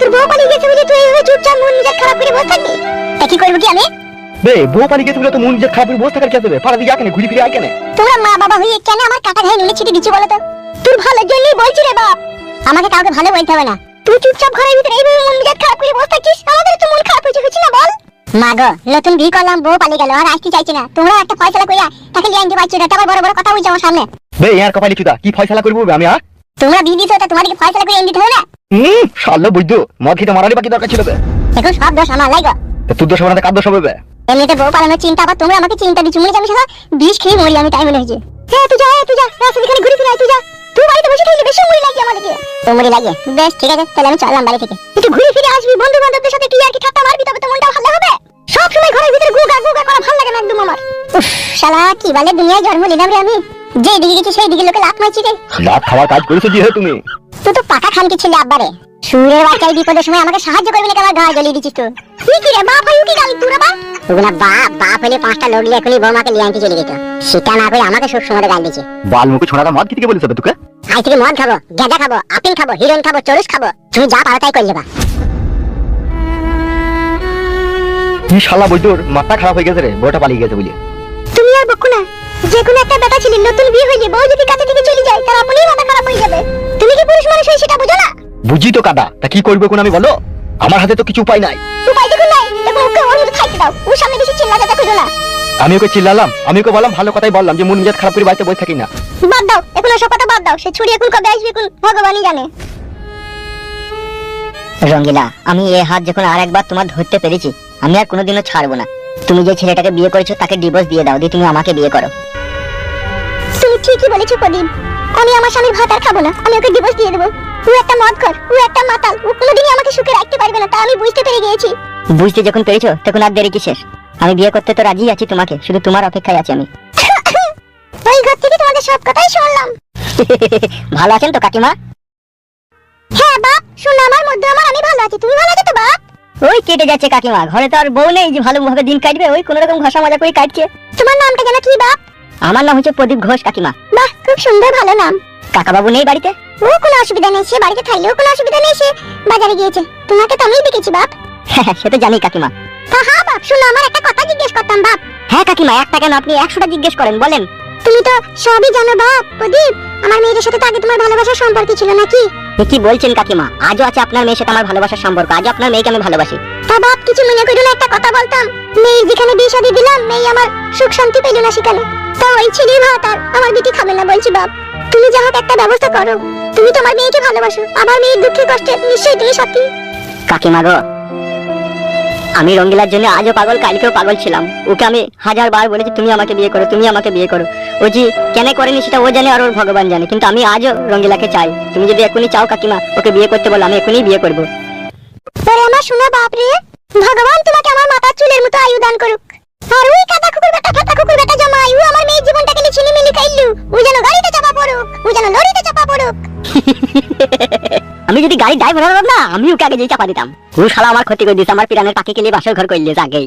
তোর বউ পালিয়ে গেছে বলে তুই এইভাবে চুপচাপ মন খারাপ করে বসে থাকবি? তা কি করব কি আমি? বে বউ পালিয়ে গেছে বলে তো মন নিজের খারাপ করে বসে থাকার কি আছে পাড়া দিয়ে কেন ঘুরি ফিরে আয় কেন? তোমরা মা বাবা হয়ে কেন আমার কাটা ঘায়ে নুনে ছিটে দিচ্ছি বলো তো? তোর ভালোর জন্যই বলছি রে বাপ। আমাকে কাউকে ভালো বলতে হবে না। তুই চুপচাপ ঘরের ভিতরে এইভাবে মন খারাপ করে বসে থাকছিস আমাদের তো মন খারাপ হয়েছে হচ্ছে না বল? মা গো নতুন বিয়ে করলাম বউ পালিয়ে গেল আর আসতে চাইছে না। তোমরা একটা ফয়সালা তাকে লিয়ে আনতে পারছ না তারপর বড় বড় কথা বলছো আমার সামনে। বে ইয়ার কপালে চুদা কি ফয়সালা করব আমি আর তোমরা বিয়ে দিছো তা তোমাদেরকে ফয়সালা করে এনে দিতে হবে না? হুম শাল্লো বুঝতো মদ খেতে মারারই বাকি দরকার ছিল বে। এখন সব দোষ আমার লাগো তা তোর দোষ হবে না কার দোষ হবে বে? এমনিতে বউ পালানোর চিন্তা আবার তোমরা আমাকে চিন্তা দিচ্ছ মনে আমি সারা বিষ খেয়ে মরি আমি তাই মনে হয়েছে। হ্যাঁ তুই যা হ্যাঁ, তুই যা রাস্তা এখানে ঘুরে ফিরে তুই যা। তুই বাড়িতে বসে থাকলে বেশি মুড়ি লাগে আমাদেরকে। তো মুড়ি লাগে? বেশ ঠিক আছে তাহলে আমি চললাম বাড়ি থেকে। একটু ঘুরে ফিরে আসবি? বন্ধু বান্ধবদের সাথে তুই আর কি ঠাট্টা মারবি? তবে তো মনটা ভালো হবে। সব সময় ঘরের ভিতরে গুগা গুগা করা ভালো লাগে না একদম আমার। উফ শালা কি বলে দুনিয়ায় জন্ম নিলাম রে আমি। যে দিকে গেছি সেই দিকে লোকে লাত মারছি রে। লাভ খাওয়ার কাজ করেছ হে তুমি? তুই তো পাকা খানকি ছেলে আব্বারে। সুরের বাচ্চাই বিপদের সময় আমাকে সাহায্য করবি না আমার গায়ে জ্বলিয়ে দিচ্ছিস তো কি কি রে বাপ ভাই কি গালি তুই রে বাপ ওগুলা বাপ বাপ হলে পাঁচটা লোক লিয়ে এখনই বৌমাকে লিয়ে আনতে চলে যেত। সেটা না করে আমাকে সব সময় গাল দিচ্ছে বাল মুখে ছোড়াটা মদ খেতে বলেছে বে তোকে? আজ থেকে মদ খাব গেঁজা খাব আপেল খাব হিরোইন খাব চরুস খাব। তুমি যা পারো তাই করলে বা। কি শালা বৈদ্যর মাথা খারাপ হয়ে গেছে রে বউটা পালিয়ে গেছে বলে। তুমি আর বকো না। যে কোনো একটা বেটা ছিল নতুন বিয়ে হইলে বউ যদি কাছে থেকে চলে যায় তার আপনিই মাথা খারাপ হয়ে যাবে। তুমি কি পুরুষ মানুষ হয়ে সেটা বুঝো না? বুঝি তো কাদা তা কি করবে কোন আমি বলো? আমার হাতে তো কিছু উপায় নাই। উপায় দেখুন নাই দেখো ওকে ওর মতো খাইতে দাও। ওর সামনে বেশি চিল্লা যাতা করো না। আমি ওকে চিল্লালাম আমি ওকে বললাম ভালো কথাই বললাম যে মন নিজের খারাপ করে বাড়িতে বসে থাকি না। বাদ দাও এখন ওসব কথা বাদ দাও। সে ছুরি এখন কবে আসবে এখন ভগবানই জানে। রঙ্গিলা আমি এ হাত যখন আর একবার তোমার ধরতে পেরেছি আমি আর কোনোদিনও ছাড়বো না। তুমি যে ছেলেটাকে বিয়ে করেছ তাকে ডিভোর্স দিয়ে দাও দিয়ে তুমি আমাকে বিয়ে করো। ঠিকই বলেছ প্রদীপ। আমি আমার স্বামীর ভাত আর খাব না। আমি ওকে ডিভোর্স দিয়ে দেবো। ও একটা মদ কর ও একটা মাতাল ও কোনোদিনই আমাকে সুখে রাখতে পারবে না তা আমি বুঝতে পেরে গিয়েছি। বুঝতে যখন পেরেছ তখন আর দেরি কিসের? আমি বিয়ে করতে তো রাজি আছি তোমাকে শুধু তোমার অপেক্ষায় আছি আমি। ওই ঘর থেকে তোমাদের সব কথাই শুনলাম। ভালো আছেন তো কাকিমা? হ্যাঁ বাপ শোনো আমার মধ্যে আমার আমি ভালো আছি। তুমি ভালো আছো তো বাপ? ওই কেটে যাচ্ছে কাকিমা ঘরে তো আর বউ নেই যে ভালোভাবে দিন কাটবে ওই কোনো রকম ঘষা মজা করে কাটছে। তোমার নামটা যেন কি বাপ? আমার নাম হচ্ছে প্রদীপ ঘোষ কাকিমা। বাহ খুব সুন্দর ভালো নাম। কাকা বাবু নেই বাড়িতে? ও কোনো অসুবিধা নেই সে বাড়িতে থাকলেও কোনো অসুবিধা নেই সে বাজারে গিয়েছে। তোমাকে তো আমিই দেখেছি বাপ। হ্যাঁ সে তো জানি কাকিমা। হ্যাঁ বাপ শোনো আমার একটা কথা জিজ্ঞেস করতাম বাপ। হ্যাঁ কাকিমা একটা কেন? আপনি একশোটা জিজ্ঞেস করেন বলেন। তুমি তো সবই জানো বাপ প্রদীপ। আমার মেয়েদের সাথে তো আগে তোমার ভালোবাসার সম্পর্ক ছিল নাকি? কি বলছেন কাকিমা? আজও আছে আপনার মেয়ের সাথে আমার ভালোবাসার সম্পর্ক আজও আপনার মেয়েকে আমি ভালোবাসি। তা বাপ কিছু মনে করো না একটা কথা বলতাম। মেয়ের যেখানে বিয়ে শাদী দিলাম মেয়ে আমার সুখ শান্তি পেল না সেখানে। তা ওই ছেলে ভাত আর আমার বেটি খাবে না বলছি বাপ। তুমি যা হোক একটা ব্যবস্থা করো। তুমি তোমার মেয়েকে ভালোবাসো। আমার মেয়ের দুঃখে কষ্টে নিশ্চয়ই তুমি সাথী কাকিমা গো আমি রঙ্গিলার জন্য আজও পাগল কালকেও পাগল ছিলাম। ওকে আমি হাজার বার বলেছি তুমি আমাকে বিয়ে করো তুমি আমাকে বিয়ে করো। ও যে কেন করেনি সেটা ও জানে আর ওর ভগবান জানে। কিন্তু আমি আজও রঙ্গিলাকে চাই। তুমি যদি এখনই চাও কাকিমা ওকে বিয়ে করতে বলো আমি এখনই বিয়ে করব। তোরে আমার শোনা বাপ রে। ভগবান তোমাকে আমার মাথার চুলের মতো আয়ু দান করুক। আর ওই আমি যদি গাড়ি ড্রাইভার হতাম না আমি ওকে আগে যেই চাপা দিতাম? ও শালা আমার ক্ষতি করে দিয়েছে আমার পিরানের পাখি কেলে বাসর ঘর করলে আগেই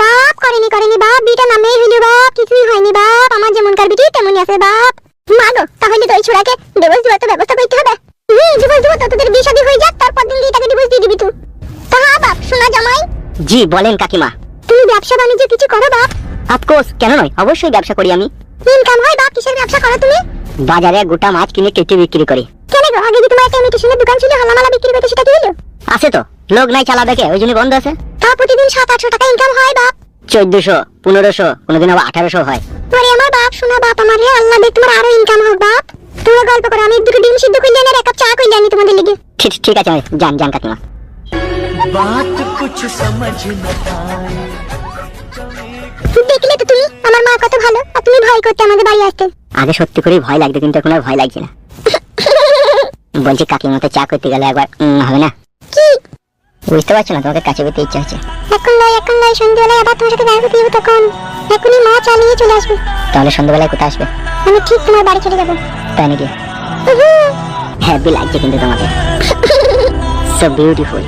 বাপ করেনি করেনি বাপ বিটা নামেই হইল বাপ কিছুই হয়নি বাপ আমার যেমন কার বিটি তেমনই আছে বাপ। মাগো তাহলে তো ওই ছোড়াকে ডিভোর্স দেওয়ার তো ব্যবস্থা করতে হবে। হুম ডিভোর্স দেবো তো তোদের বিয়ে শাদী হয়ে যাক তারপর দিন তাকে ডিভোর্স দিয়ে দিবি তুই। তা হ্যাঁ বাপ শোনা জামাই। জি বলেন কাকিমা। তুমি ব্যবসা বাণিজ্য কিছু করো বাপ। অফকোর্স কেন নয় অবশ্যই ব্যবসা করি আমি। ইনকাম হয় বাপ কিসের ব্যবসা করো তুমি? বাজারে গোটা মাছ কিনে কেটে বিক্রি করি। বছর আগে যে তোমার একটা এমনি ইমিটেশনের দোকান ছিল হালামালা বিক্রি করতে সেটা কি হলো আছে তো। লোক নাই চালা দেখে ওই জন্য বন্ধ আছে। তা প্রতিদিন সাত আটশো টাকা ইনকাম হয় বাপ। চোদ্দশো পনেরোশো কোনোদিন আবার আঠারোশো হয়। ওরে আমার বাপ শোনা বাপ আমার রে আল্লাহ দেখ তোমার আরও ইনকাম হোক বাপ। তোমরা গল্প করো আমি দুটো ডিম সিদ্ধ করলে আর এক কাপ চা করলে আমি তোমাদের লিগে। ঠিক ঠিক আছে জান জান কাকিমা। বাত কিছু সমঝ না পাই দেখলে তো তুমি? আমার মা কত ভালো আর তুমি ভয় করতে আমাদের বাড়ি আসতে। আগে সত্যি করে ভয় লাগতো কিন্তু এখন আর ভয় লাগছে না। বলছি কাকির মতো চা করতে গেলে একবার হবে না? কি? বুঝতে পারছ না তোমাকে কাছে পেতে ইচ্ছা হচ্ছে। এখন নয় এখন নয় সন্ধ্যেবেলায় আবার তোমার সাথে দেখা করতে যাব তখন। এখনই মা চালিয়ে চলে আসবে। তাহলে সন্ধ্যাবেলায় কোথায় আসবে? আমি ঠিক তোমার বাড়ি চলে যাব। তাই নাকি? হ্যাপি লাগছে কিন্তু তোমাকে। সো বিউটিফুল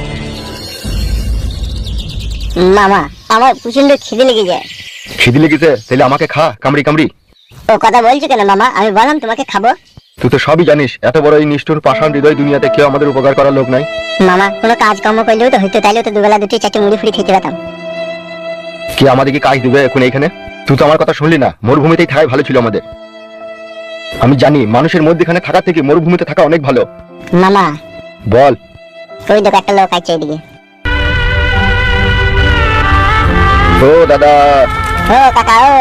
মামা আমার প্রচণ্ড খিদে লেগে যায়। খিদি লেগেছে? তাহলে আমাকে খা কামড়ি কামড়ি। ও কথা বলছো কেন মামা? আমি বললাম তোমাকে খাব। তুই তো সবই জানিস এত বড় এই নিষ্ঠুর পাষাণ হৃদয় দুনিয়াতে কেউ আমাদের উপকার করার লোক নাই। মামা কোনো কাজ কর্ম করলেও তো হইতো তাইলেও তো দুবেলা দুটি চারটে মুড়ি ফুড়ি খেতে পেতাম কে আমাদেরকে কাজ দিবে এখন এইখানে? তুই তো আমার কথা শুনলি না মরুভূমিতেই থাকাই ভালো ছিল আমাদের। আমি জানি মানুষের মধ্যেখানে থাকা থেকে মরুভূমিতে থাকা অনেক ভালো। মামা বল। ওই দেখো একটা লোক আছে এদিকে ও দাদা। ও কাকা ও।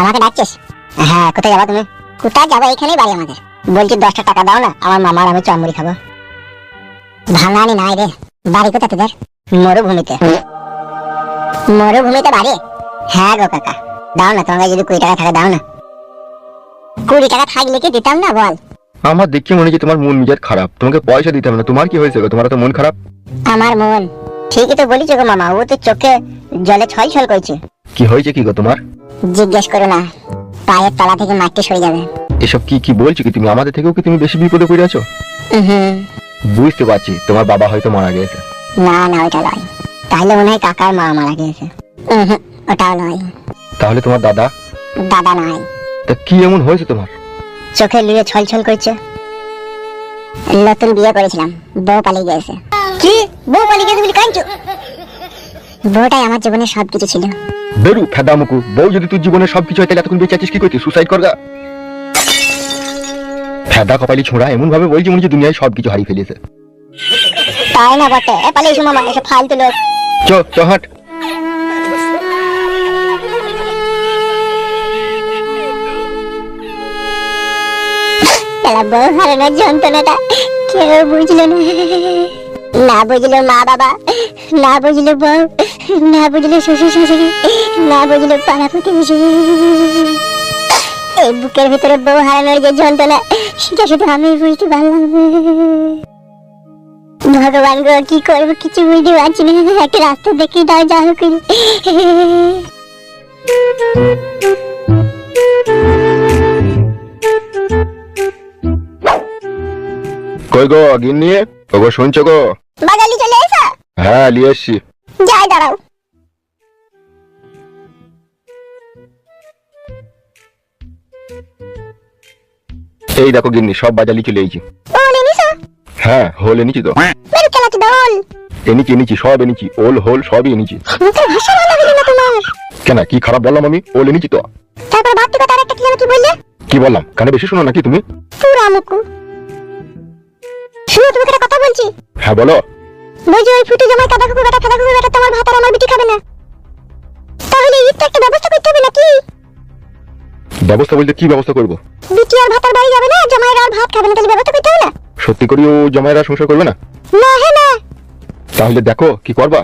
আমাকে ডাকছিস? হ্যাঁ কোথায় যাবা তুমি? কোথায় যাব? এখানেই বাড়ি আমাদের। বলছি দশটা টাকা দাও না আমার মামার আমি চমড়ি খাব। ভাঙানি নাই রে। বাড়ি কোথায় তোদের? মরুভূমিতে। মরুভূমিতে বাড়ি? হ্যাঁ গো কাকা। দাও না তোমার যদি কুড়ি টাকা থাকে দাও না। কুড়ি টাকা থাকলে কি দিতাম না বল? আমার দেখে মনে হচ্ছে তোমার মন মেজাজ খারাপ। তোমাকে পয়সা দিতে হবে না। তোমার কি হয়েছে গো? তোমার তো মন খারাপ? আমার মন। ঠিকই তো বলিস গো মামা ও তো চোখে জলে ছল ছল করছে। কি হয়েছে কি গো তোমার? জিজ্ঞেস করো না। পায়ের তলা থেকে মাটি সরে যাবে। এসব কি কি বলছো কি তুমি? আমাদের থেকেও কি তুমি বেশি বিপদে পড়ে আছো? হুম বুঝতে পারছি তোমার বাবা হয়তো মারা গেছে না না ওটা নয়। তাহলে মনে হয় কাকার মা মারা গিয়েছে। উহুম, ওটাও নয়। তাহলে তোমার দাদা? দাদা নয়। তা কি এমন হয়েছে তোমার? চোখে লুয়ে ছল ছল করছে। নতুন বিয়ে করেছিলাম বউ পালিয়ে গেছে কি? বউ পালিয়ে গেছে বলি কাঁদছো? বউটাই আমার জীবনে সবকিছু ছিল। বেরু ফেদা মুকু বউ যদি তোর জীবনে সবকিছু হয় তাহলে এতক্ষণ বেঁচে আছিস কি করছিস সুসাইড করগা। ফেদা কপালি ছোঁড়া এমন ভাবে বলছি মনে হচ্ছে দুনিয়ায় সবকিছু হারিয়ে ফেলেছে তাই না বটে? এ পালিয়ে মামা এসব ফালতু লোক। চ চ হাট। তারা বউ হারানোর যন্ত্রণাটা কেউ বুঝলো না। না বুঝলো মা বাবা না বুঝলো বউ না বুঝলো শ্বশুর শাশুড়ি। না বুঝলো পাড়া প্রতিবেশী এই বুকের ভিতরে বউ হারানোর যে যন্ত্রণা সেটা শুধু আমি বুঝতে পারলাম ভগবান গো কি করব? কিছু বুঝতে পারছি না। একটা রাস্তা দেখে দাও যা হোক কই গো গিন্নি? ওগো শুনছো গো? বাগালি চলে এসো। হ্যাঁ নিয়ে এসছি। যাই দাঁড়াও। এই দেখো গিন্নি সব বাজালি চলে নিনিসো হ্যাঁ হোল এনেছি তো। মেরে এনেছি এনেছি সব এনেছি ওল হোল সবই এনেছি। কেন কি খারাপ বললাম আমি? ওল এনেছি তো। কি বললাম? কানে বেশি শোনো নাকি তুমি? কথা বলছি। হ্যাঁ বলো। বলছি ওই ফুটে জামাই কাদা কুকুর বেটা ফাদা কুকুর বেটা তোমার ভাত আর আমার বিটি খাবে না। তাহলে ঈদ একটা ব্যবস্থা করতে হবে নাকি? ব্যবস্থা বলতে কি ব্যবস্থা করব? বিটি আর ভাতার বাড়ি যাবে না? জামাইরা আর ভাত খাবে না তাহলে ব্যবস্থা করতে হবে না? সত্যি করি ও জামাইরা সংসার করবে না? না হ্যাঁ না। তাহলে দেখো কি করবা?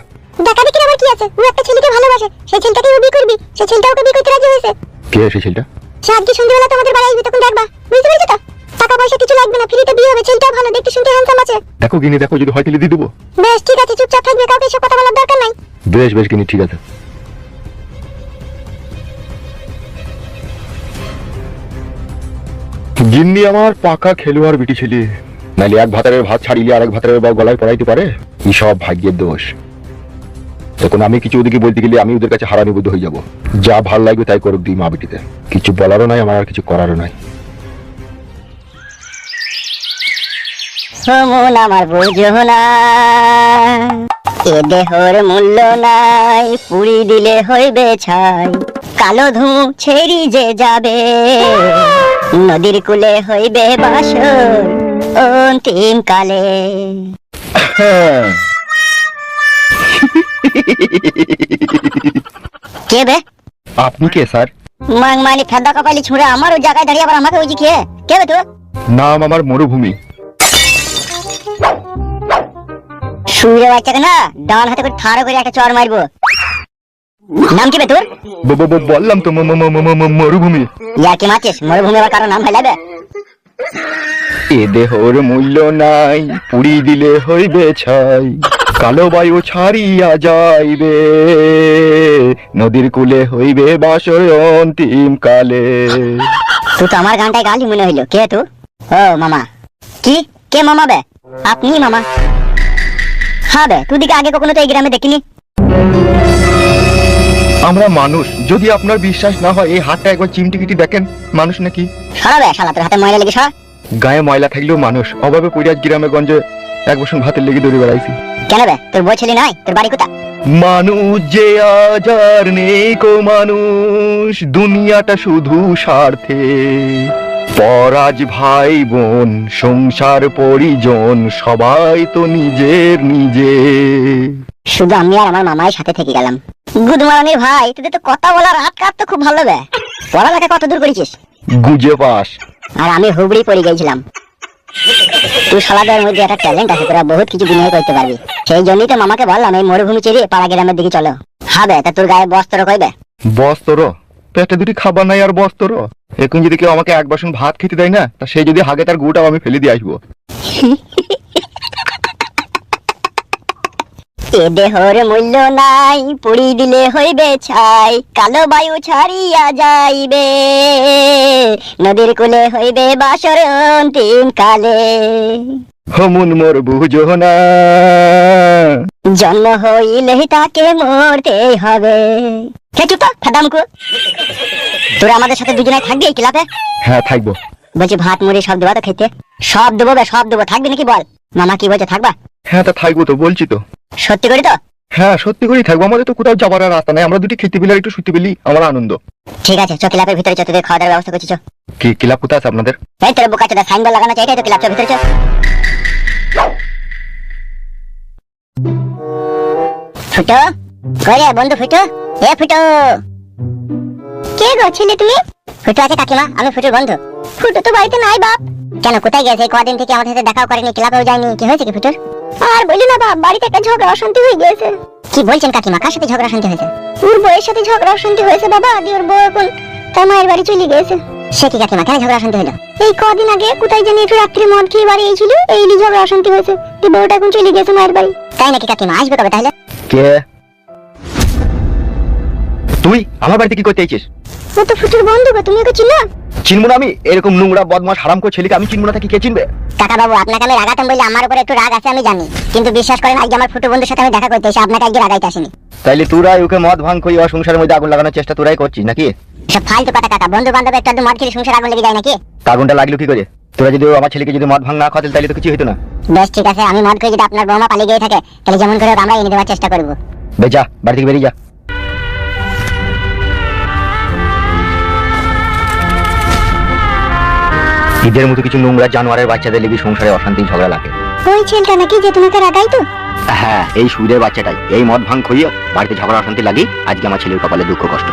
দেখা দেখি আবার কি আছে? ও একটা ছেলেকে ভালোবাসে সেই ছেলেটাকে ও বিয়ে করবি সেই ছেলেটা ওকে বিয়ে করতে রাজি হয়েছে। কে সেই ছেলেটা? সে আজকে সন্ধ্যেবেলা তোমাদের বাড়ি আসবে তখন দেখবা। বুঝতে পেরেছ তো? টাকা পয়সা কিছু লাগবে না ফ্রিতে বিয়ে হবে ছেলেটাও ভালো দেখতে শুনতে হ্যান্ডসাম আছে। দেখো গিনি দেখো যদি হয় তাহলে দিয়ে দেবো। বেশ ঠিক আছে চুপচাপ থাকবে কাউকে এসব কথা বলার দরকার নাই। বেশ বেশ গিনি ঠিক আছে। গিন্নি আমার পাকা খেলোয়াড় বিটি ছেলে। নাইলে এক ভাতারের ভাত ছাড়িলে আর এক ভাতারের বা গলায় পড়াইতে পারে? এই সব ভাগ্যের দোষ। তখন আমি কিছু ওদিকে বলতে গেলে আমি ওদের কাছে হারানি বুদ্ধ হয়ে যাব। যা ভালো লাগবে তাই করুক দিই মা বিটিতে। কিছু বলারও নাই, আমার আর কিছু করারও নাই। মন আমার বুঝো না দেহর মূল্য নাই, পুরি দিলে হইবে ছাই, কালো ধু ছেড়ি যে যাবে। নদীর কুলে হইবে বাসর অন্তিম কালে। কে বে? আপনি কে স্যার? মাং মানি ফেদা কপালি ছুঁড়ে আমার ওই জায়গায় দাঁড়িয়ে আবার আমাকে ওই কে কে বে তুই নাম আমার মরুভূমি। শুয়ে বাচ্চাকে না ডান হাতে করে ঠাড়ো করে একটা চর মারবো। নাম কি বে তোর? বললাম তো মরুভূমি। ইয়ার কি মারছিস? মরুভূমি আবার কারও নাম ফেলাবে এ দেহর মূল্য নাই পুরি দিলে হইবে ছাই কালো বায়ু ছাড়িয়া যাইবে নদীর কূলে হইবে বাসর অন্তিম কালে। তুই তো আমার গানটায় গালি মনে হইল। কে তুই ও মামা। কি? কে মামা বে? আপনি মামা। হ্যাঁ বে তুই দিকে আগে কখনো তো এই গ্রামে দেখিনি। আমরা মানুষ যদি আপনার বিশ্বাস না হয় এই হাতটা একবার চিমটিকিটি দেখেন মানুষ নাকি? সরাবে শালা তোর হাতে ময়লা লেগে সর গায়ে ময়লা থাকলেও মানুষ অভাবে পড়িয়াজ গ্রামে গঞ্জে এক বছর ভাতের লেগে দৌড়ে বেড়াইছি। কেন বে তোর বই ছেলে নয় তোর বাড়ি কোথা মানুষ যে আজ আর নেই কো মানুষ দুনিয়াটা শুধু স্বার্থে। পরাজ ভাই বোন সংসার পরিজন সবাই তো নিজের নিজে। শুধু আমি আর আমার মামাই সাথে থেকে গেলাম। গুদমারানির ভাই তোদের তো কথা বলার রাত কাট তো খুব ভালো বে। পড়ালেখা কত দূর করেছিস? গুজে পাস। আর আমি হুবড়ি পড়ে গেছিলাম। তুই শালাদের মধ্যে একটা ট্যালেন্ট আছে তোরা বহুত কিছু বিনিয়োগ করতে পারবি। সেই জন্যই তো মামাকে বললাম এই মরুভূমি চেরিয়ে পাড়া গ্রামের দিকে চলো। হবে তা তোর গায়ে বস্ত্র কইবে বস তোর পেটে দুটি খাবার নাই আর বস তোর এখন যদি কেউ আমাকে এক বাসন ভাত খেতে দেয় না তা সেই যদি হাগে তার গুটাও আমি ফেলে দিয়ে আসব। এ দেহর মূল্য নাই পুড়ি দিলে হইবে ছাই কালো বায়ু ছাড়িয়া যাইবে। নদীর কূলে হইবে বাসর অন্তিম কালে। হমুন মোর বুঝো না। জন্ম হইলেই তাকে মরতে হবে। কে চুপ ফাদামকু তোরা আমাদের সাথে দুজনে থাকবি এই ক্লাবে? হ্যাঁ থাকব। বলছি ভাত মুড়ি সব দেবো তো খেতে। সব দেবো সব দেবো। থাকবি নাকি বল? মামা কি বলছে থাকবা? হ্যাঁ তা থাকব তো বলছি তো। সত্যি করি তো? হ্যাঁ সত্যি করেই থাকব। আমাদের তো কোথাও যাবার আর রাস্তা নাই। আমরা দুটি খেতে পেলে একটু শুতে পেলি আমার আনন্দ। ঠিক আছে চ ক্লাবের ভিতরে চ তোদের খাওয়া দাওয়ার ব্যবস্থা করছি চ। কি ক্লাব কোথায় আছে আপনাদের? এই তোর বোকা চোদা সাইন বোর্ড লাগানো চাই তো ক্লাব চ ভিতরে চ। ফুটো করে বন্ধু ফুটো? এ ফুটো। কে গো ছেলে তুমি? ফুটো আছে কাকিমা আমি ফুটোর বন্ধু। ফুটো তো বাড়িতে নাই বাপ। কেন কোথায় গেছে? কদিন থেকে আমাদের সাথে দেখাও করেনি ক্লাবেও যায়নি। কি হয়েছে কি ফুটোর? আর বলি না বাপ বাড়িতে একটা ঝগড়া অশান্তি হয়ে গিয়েছে। কি বলছেন কাকিমা? কার সাথে ঝগড়া শান্তি হয়েছে? ওর বউয়ের সাথে ঝগড়া অশান্তি হয়েছে বাবা দিয়ে ওর বউ এখন তার মায়ের বাড়ি চলে গিয়েছে। সে কি কাকিমা কেন ঝগড়া শান্তি হলো? এই কদিন আগে কোথায় জানি একটু রাত্রি মদ খেয়ে বাড়ি এসেছিল এই নিয়ে ঝগড়া অশান্তি হয়েছে। দিয়ে বউটা এখন চলে গেছে মায়ের বাড়ি। তাই নাকি কাকিমা? আসবে কবে তাহলে? কে? তুই? আমার বাড়িতে কি করতে চাইছিস ও তো ফুটুর বন্ধু গো তুমি ওকে চিনো? চিনবো না আমি? এরকম নোংরা বদমাস হারাম করে ছেলেকে আমি চিনবো না তাকে কে চিনবে? কাকা বাবু আপনাকে আমি রাগাতাম বলে আমার উপরে একটু রাগ আছে আমি জানি। কিন্তু বিশ্বাস করেন আজকে আমার ফুটু বন্ধুর সাথে আমি দেখা করতে এসে আপনাকে আজকে রাগাইতে আসিনি। তাইলে তোরাই ওকে মদ ভাঙ করি ওর সংসারের মধ্যে আগুন লাগানোর চেষ্টা তোরাই করছিস নাকি? সব ফালতু কথা কাকা। বন্ধু বান্ধব একটু আধটু মদ খেলে সংসার আগুন লেগে যায় নাকি? আগুনটা লাগল কি করে? তোরা যদি আমার ছেলেকে যদি মদ ভাঙ না খাওয়াতে তাহলে তো কিছু হতো না। বেশ ঠিক আছে। আমি মদ খেয়ে যদি আপনার বৌমা পালিয়ে গিয়ে থাকে তাহলে যেমন করে আমরা এনে দেওয়ার চেষ্টা করব। বে যা বাড়ি থেকে বেরিয়ে যা। ঈদের মতো কিছু নোংরা জানোয়ারের বাচ্চাদের লেগে সংসারে অশান্তি ঝগড়া লাগে। ওই ছেলেটা নাকি যে তোমাকে রাগাইতো হ্যাঁ এই সুদের বাচ্চাটাই। এই মদ ভাঙ খাইয়ে বাড়িতে ঝগড়া অশান্তি লাগি আজকে আমার ছেলের কপালে দুঃখ কষ্ট।